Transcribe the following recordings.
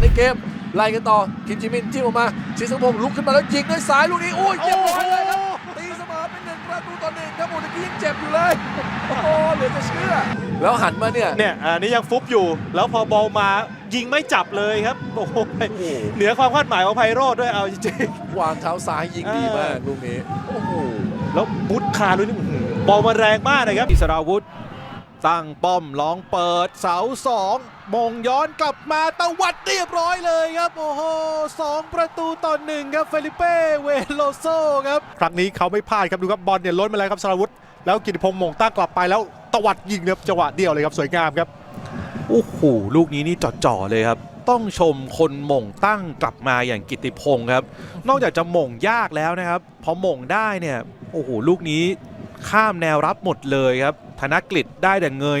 ในเกม ไล่กันต่อคิมจิมินจิ้มออกมา ชิสพงศ์ลุกขึ้นมาแล้วยิงด้วยซ้ายลูกนี้โอ้ยเจ็บไปเลยครับตีเสมอเป็นหนึ่งประตูต่อหนึ่งครับโอ้ตะกี้ยังเจ็บอยู่เลยโอ้โหเหลือจะเชื่อ แล้วหันมาเนี่ยเนี่ยอันนี้ยังฟุบอยู่ แล้วพอบอลมายิงไม่จับเลยครับโอ้โหเหนือความคาดหมายของไพโรดด้วยเอาจริงวางเท้าซ้ายยิงดีมากลูกนี้โอ้โหๆแล้วบุดคาด้วยนี่อื้อหือบอลมาแรงมากนะครับอิสราวุธ ตั้งป้อมลองเปิดเสาสองมงย้อนกลับมาตะวัดเรียบร้อยเลยครับ โอ้โหสองประตูต่อหนึ่งครับเฟลิเป้เวโลโซครับ ครั้งนี้เขาไม่พลาดครับดูครับบอลเนี่ยล้นมาแล้วครับสราวุธแล้วกิติพงษ์หมงตั้งกลับไปแล้วตวัดยิงครับจังหวะเดียวเลยครับสวยงามครับโอ้โหลูกนี้นี่จ่อๆเลยครับต้องชมคนหม่งตั้งกลับมาอย่างกิตติพงศ์ครับ นอกจากจะหม่งยากแล้วนะครับพอหม่งได้เนี่ยโอ้โหลูกนี้ ข้ามแนวรับหมดเลยครับ ธนกฤษได้แต่เงย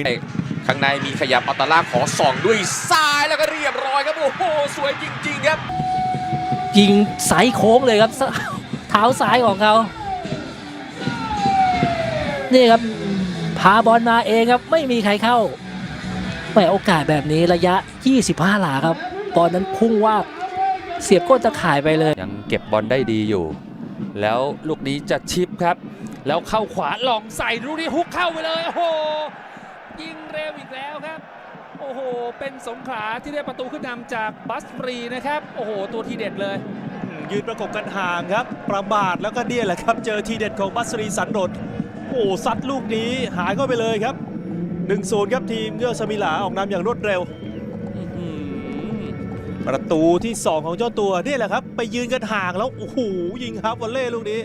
ข้างในมีขยับอัตล่าขอส่องด้วยซ้ายแล้วก็เรียบร้อยครับ โอ้โห สวยจริง ๆ ครับ ยิงสายโค้งเลยครับสเท้าซ้ายของเขา นี่ครับ พาบอลมาเองครับ ไม่มีใครเข้าไม่โอกาสแบบนี้ระยะ 25 หลาครับ บอลนั้นพุ่งว่าบเสียบก้นตะข่ายไปเลย ยังเก็บบอลได้ดีอยู่ แล้วลูกนี้จะชิปครับ แล้วเข้าขวาลองใส่ลูกนี้ฮุกเข้าไปเลย โอ้โห ยิงเร็วอีกแล้วครับ โอ้โห เป็นสงขลาที่ได้ประตูขึ้นนำจากบัสฟรีนะครับ โอ้โห ตัวทีเด็ดเลย ยืนประกบกันห่างครับ ประมาทแล้วก็เนี่ยแหละครับ เจอทีเด็ดของบัสรีสันโดดโอ้ซัดลูกนี้หายเข้าไปเลยครับ1-0ครับทีมเงือกสมิลาออกนำอย่างรวดเร็วอื้อหือประตูที่ 2 ของเจ้าตัวนี่แหละครับ ไปยืนกันห่างแล้วโอ้โหยิงครับวอลเล่ลูกนี้